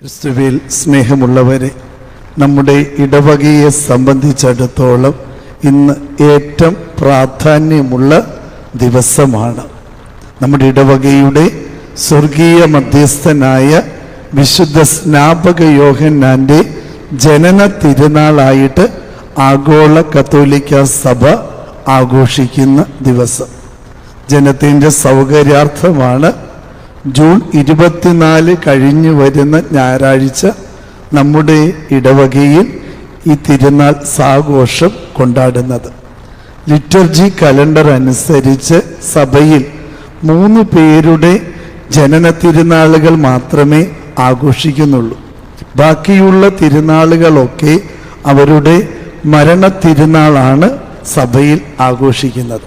ക്രിസ്തുവിൽ സ്നേഹമുള്ളവരെ നമ്മുടെ ഇടവകയെ സംബന്ധിച്ചിടത്തോളം ഇന്ന് ഏറ്റവും പ്രാധാന്യമുള്ള ദിവസമാണ്. നമ്മുടെ ഇടവകയുടെ സ്വർഗീയ മധ്യസ്ഥനായ വിശുദ്ധ സ്നാപക യോഹന്നാന്റെ ജനന തിരുനാളായിട്ട് ആഗോള കത്തോലിക്ക സഭ ആഘോഷിക്കുന്ന ദിവസം. ജനത്തിന്റെ സൗകര്യാർത്ഥമാണ് ജൂൺ ഇരുപത്തിനാല് കഴിഞ്ഞു വരുന്ന ഞായറാഴ്ച നമ്മുടെ ഇടവകയിൽ ഈ തിരുനാൾ സാഘോഷം കൊണ്ടാടുന്നത്. ലിറ്റർജി കലണ്ടർ അനുസരിച്ച് സഭയിൽ മൂന്ന് പേരുടെ ജനന തിരുനാളുകൾ മാത്രമേ ആഘോഷിക്കുന്നുള്ളൂ. ബാക്കിയുള്ള തിരുനാളുകളൊക്കെ അവരുടെ മരണ തിരുനാളാണ് സഭയിൽ ആഘോഷിക്കുന്നത്.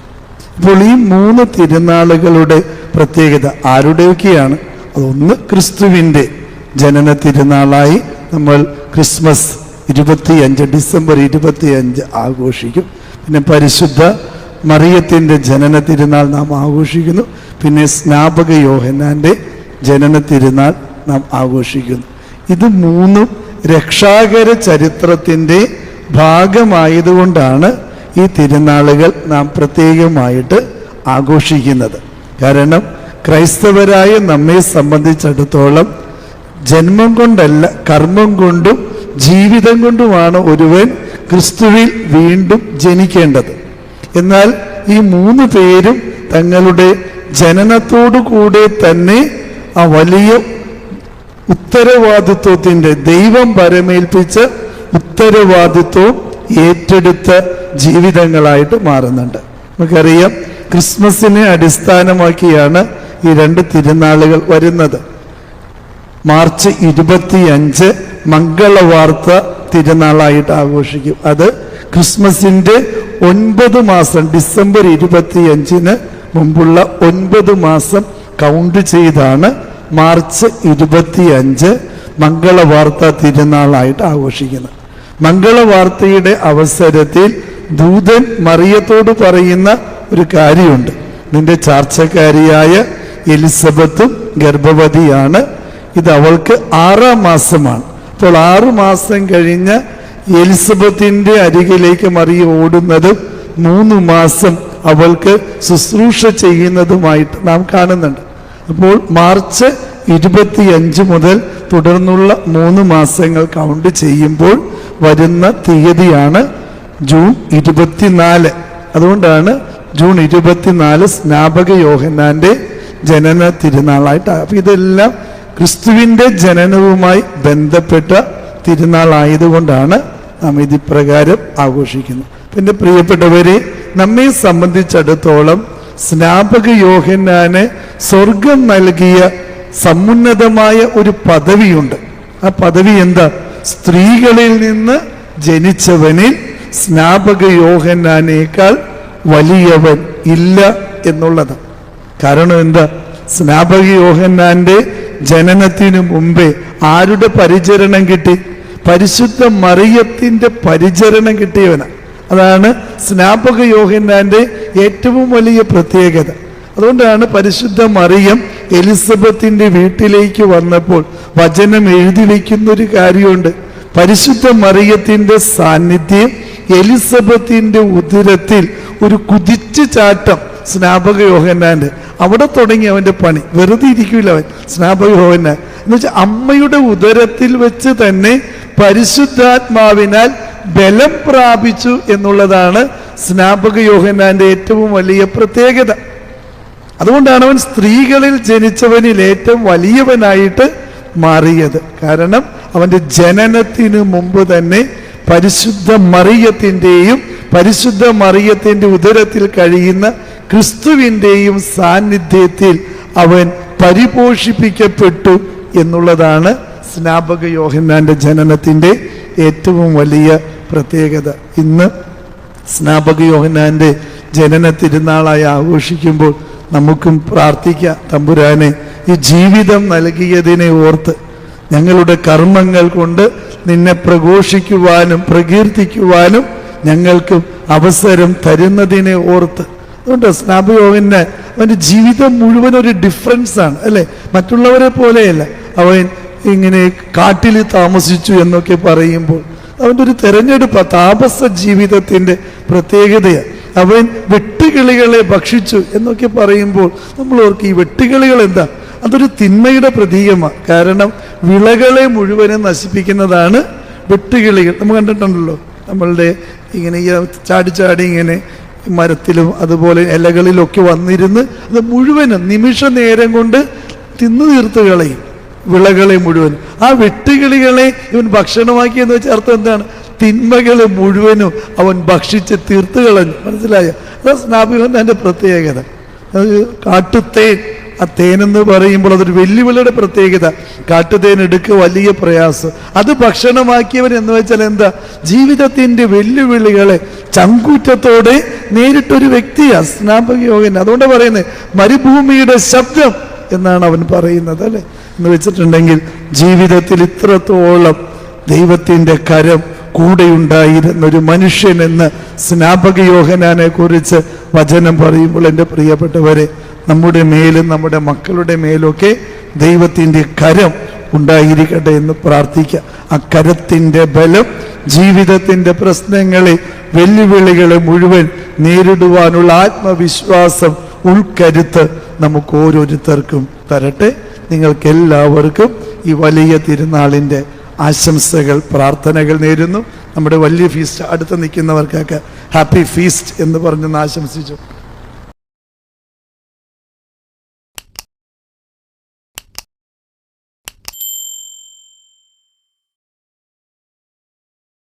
ഇപ്പോൾ ഈ മൂന്ന് തിരുനാളുകളുടെ പ്രത്യേകത ആരുടെയൊക്കെയാണ്? അതൊന്ന് ക്രിസ്തുവിന്റെ ജനന തിരുനാളായി നമ്മൾ ക്രിസ്മസ് ഇരുപത്തിയഞ്ച് ഡിസംബർ ഇരുപത്തിയഞ്ച് ആഘോഷിക്കും. പിന്നെ പരിശുദ്ധ മറിയത്തിന്റെ ജനന തിരുനാൾ നാം ആഘോഷിക്കുന്നു. പിന്നെ സ്നാപക യോഹന്നാന്റെ ജനന തിരുനാൾ നാം ആഘോഷിക്കുന്നു. ഇത് മൂന്നും രക്ഷാകര ചരിത്രത്തിന്റെ ഭാഗമായതുകൊണ്ടാണ് ഈ തിരുനാളുകൾ നാം പ്രത്യേകമായിട്ട് ആഘോഷിക്കുന്നത്. കാരണം ക്രൈസ്തവരായ നമ്മെ സംബന്ധിച്ചിടത്തോളം ജന്മം കൊണ്ടല്ല കർമ്മം കൊണ്ടും ജീവിതം കൊണ്ടുമാണ് ഒരുവൻ ക്രിസ്തുവിൽ വീണ്ടും ജനിക്കേണ്ടത്. എന്നാൽ ഈ മൂന്ന് പേരും തങ്ങളുടെ ജനനത്തോടു കൂടെ തന്നെ ആ വലിയ ഉത്തരവാദിത്വത്തിന്റെ ദൈവം പരമേൽപ്പിച്ച ഉത്തരവാദിത്വവും ഏറ്റെടുത്ത ജീവിതങ്ങളായിട്ട് മാറുന്നുണ്ട്. നമുക്കറിയാം ക്രിസ്മസിനെ അടിസ്ഥാനമാക്കിയാണ് ഈ രണ്ട് തിരുനാളുകൾ വരുന്നത്. മാർച്ച് ഇരുപത്തിയഞ്ച് മംഗളവാർത്ത തിരുനാളായിട്ട് ആഘോഷിക്കും. അത് ക്രിസ്മസിന്റെ ഒൻപത് മാസം ഡിസംബർ ഇരുപത്തിയഞ്ചിന് മുമ്പുള്ള ഒൻപത് മാസം കൗണ്ട് ചെയ്താണ് മാർച്ച് ഇരുപത്തിയഞ്ച് മംഗളവാർത്ത തിരുനാളായിട്ട് ആഘോഷിക്കുന്നത്. മംഗളവാർത്തയുടെ അവസരത്തിൽ ദൂതൻ മറിയത്തോട് പറയുന്ന ഒരു കാര്യമുണ്ട്. നിന്റെ ചാർച്ചക്കാരിയായ എലിസബത്തും ഗർഭവതിയാണ്. ഇത് അവൾക്ക് ആറാം മാസമാണ്. അപ്പോൾ ആറു മാസം കഴിഞ്ഞ് എലിസബത്തിന്റെ അരികിലേക്ക് മറിയ ഓടുന്നതും മൂന്ന് മാസം അവൾക്ക് ശുശ്രൂഷ ചെയ്യുന്നതുമായിട്ട് നാം കാണുന്നുണ്ട്. അപ്പോൾ മാർച്ച് ഇരുപത്തിയഞ്ച് മുതൽ തുടർന്നുള്ള മൂന്ന് മാസങ്ങൾ കൗണ്ട് ചെയ്യുമ്പോൾ വരുന്ന തീയതിയാണ് ജൂൺ ഇരുപത്തിനാല്. അതുകൊണ്ടാണ് ജൂൺ ഇരുപത്തിനാല് സ്നാപക യോഹന്നാന്റെ ജനന തിരുനാളായിട്ട്. അപ്പം ഇതെല്ലാം ക്രിസ്തുവിന്റെ ജനനവുമായി ബന്ധപ്പെട്ട തിരുനാളായതുകൊണ്ടാണ് നാം ഇതിപ്രകാരം ആഘോഷിക്കുന്നത്. പിന്നെ പ്രിയപ്പെട്ടവരെ നമ്മെ സംബന്ധിച്ചിടത്തോളം സ്നാപക യോഹന്നാന് സ്വർഗം നൽകിയ സമുന്നതമായ ഒരു പദവിയുണ്ട്. ആ പദവി എന്താ? സ്ത്രീകളിൽ നിന്ന് ജനിച്ചവനിൽ സ്നാപക യോഹന്നാനേക്കാൾ വലിയവൻ ഇല്ല എന്നുള്ളത്. കാരണം എന്താ? സ്നാപക യോഹന്നാന്റെ ജനനത്തിനു മുമ്പേ ആരുടെ പരിചരണം കിട്ടി? പരിശുദ്ധ മറിയത്തിന്റെ പരിചരണം കിട്ടിയവനാണ് അതാണ് സ്നാപക യോഹന്നാന്റെ ഏറ്റവും വലിയ പ്രത്യേകത. അതുകൊണ്ടാണ് പരിശുദ്ധ മറിയം എലിസബത്തിന്റെ വീട്ടിലേക്ക് വന്നപ്പോൾ വചനം എഴുതി വയ്ക്കുന്ന ഒരു കാര്യമുണ്ട്. പരിശുദ്ധ മറിയത്തിന്റെ സാന്നിധ്യം എലിസബത്തിന്റെ ഉദരത്തിൽ ഒരു കുതിച്ചു ചാട്ടം സ്നാപക യോഹന്നാന്റെ അവിടെ തുടങ്ങി അവന്റെ പണി. വെറുതെ ഇരിക്കൂല അവൻ. സ്നാപക യോഹന്നാൻ. എന്ന് വെച്ചാൽ അമ്മയുടെ ഉദരത്തിൽ വെച്ച് തന്നെ പരിശുദ്ധാത്മാവിനാൽ ബലം പ്രാപിച്ചു എന്നുള്ളതാണ് സ്നാപക യോഹന്നാന്റെ ഏറ്റവും വലിയ പ്രത്യേകത. അതുകൊണ്ടാണ് അവൻ സ്ത്രീകളിൽ ജനിച്ചവനിൽ ഏറ്റവും വലിയവനായിട്ട് മാറിയത്. കാരണം അവന്റെ ജനനത്തിന് മുമ്പ് തന്നെ പരിശുദ്ധ മറിയത്തിന്റെയും പരിശുദ്ധ മറിയത്തിന്റെ ഉദരത്തിൽ കഴിയുന്ന ക്രിസ്തുവിന്റെയും സാന്നിധ്യത്തിൽ അവൻ പരിപോഷിപ്പിക്കപ്പെട്ടു എന്നുള്ളതാണ് സ്നാപക യോഹന്നാന്റെ ജനനത്തിന്റെ ഏറ്റവും വലിയ പ്രത്യേകത. ഇന്ന് സ്നാപക യോഹന്നാന്റെ ജനന തിരുനാളായി ആഘോഷിക്കുമ്പോൾ നമുക്കും പ്രാർത്ഥിക്കാം തമ്പുരാനെ ഈ ജീവിതം നൽകിയതിനെ ഓർത്ത് ഞങ്ങളുടെ കർമ്മങ്ങൾ കൊണ്ട് നിന്നെ പ്രഘോഷിക്കുവാനും പ്രകീർത്തിക്കുവാനും ഞങ്ങൾക്ക് അവസരം തരുന്നതിനെ ഓർത്ത്. അതുകൊണ്ട് സ്നാപയോഗന് അവന്റെ ജീവിതം മുഴുവൻ ഒരു ഡിഫറൻസാണ് അല്ലേ? മറ്റുള്ളവരെ പോലെയല്ല. അവൻ ഇങ്ങനെ കാട്ടിൽ താമസിച്ചു എന്നൊക്കെ പറയുമ്പോൾ അവന്റെ ഒരു തെരഞ്ഞെടുപ്പ് താപസ ജീവിതത്തിന്റെ പ്രത്യേകതയാണ്. അവൻ വെട്ടുകിളികളെ ഭക്ഷിച്ചു എന്നൊക്കെ പറയുമ്പോൾ നമ്മൾ ഓർക്ക് ഈ വെട്ടുകിളികൾ എന്താ? അതൊരു തിന്മയുടെ പ്രതീകമാണ് കാരണം വിളകളെ മുഴുവനും നശിപ്പിക്കുന്നതാണ് വെട്ടുകിളികൾ. നമ്മൾ കണ്ടിട്ടുണ്ടല്ലോ നമ്മളുടെ ഇങ്ങനെ ഈ ചാടി ചാടി ഇങ്ങനെ മരത്തിലും അതുപോലെ ഇലകളിലൊക്കെ വന്നിരുന്ന് അത് മുഴുവനും നിമിഷ നേരം കൊണ്ട് തിന്നു തീർത്ത് കളയും വിളകളെ മുഴുവൻ ആ വെട്ടുകിളികളെ ഇവൻ ഭക്ഷണമാക്കി എന്ന് അർത്ഥം എന്താണ്? തിന്മകളെ മുഴുവനും അവൻ ഭക്ഷിച്ച് തീർത്ത് കളഞ്ഞു മനസ്സിലായ? അതാ പ്രത്യേകത. കാട്ടുത്തേൻ ആ തേനെന്ന് പറയുമ്പോൾ അതൊരു വെല്ലുവിളിയുടെ പ്രത്യേകത. കാട്ടുതേൻ എടുക്കുക വലിയ പ്രയാസം. അത് ഭക്ഷണമാക്കിയവൻ എന്ന് വെച്ചാൽ എന്താ? ജീവിതത്തിന്റെ വെല്ലുവിളികളെ ചങ്കൂറ്റത്തോടെ നേരിട്ടൊരു വ്യക്തിയാ സ്നാപക യോഗൻ അതുകൊണ്ട് പറയുന്നത് മരുഭൂമിയുടെ ശബ്ദം എന്നാണ് അവൻ പറയുന്നത് അല്ലേ? എന്ന് വെച്ചിട്ടുണ്ടെങ്കിൽ ജീവിതത്തിൽ ഇത്രത്തോളം ദൈവത്തിന്റെ കരം കൂടെയുണ്ടായിരുന്ന ഒരു മനുഷ്യൻ എന്ന് സ്നാപക യോഹനാനെ കുറിച്ച് വചനം പറയുമ്പോൾ എന്റെ പ്രിയപ്പെട്ടവരെ നമ്മുടെ മേലും നമ്മുടെ മക്കളുടെ മേലൊക്കെ ദൈവത്തിന്റെ കരം ഉണ്ടായിരിക്കട്ടെ എന്ന് പ്രാർത്ഥിക്കുക ആ കരത്തിന്റെ ബലം ജീവിതത്തിന്റെ പ്രശ്നങ്ങളെ വെല്ലുവിളികളെ മുഴുവൻ നേരിടുവാനുള്ള ആത്മവിശ്വാസം ഉൾക്കരുത്ത് നമുക്ക് ഓരോരുത്തർക്കും തരട്ടെ. നിങ്ങൾക്ക് എല്ലാവർക്കും ഈ വലിയ തിരുനാളിന്റെ ആശംസകൾ പ്രാർത്ഥനകൾ നേരുന്നു. നമ്മുടെ വലിയ ഫീസ്റ്റ് അടുത്ത് നിൽക്കുന്നവർക്കൊക്കെ ഹാപ്പി ഫീസ്റ്റ് എന്ന് പറഞ്ഞൊന്ന് ആശംസിച്ചു.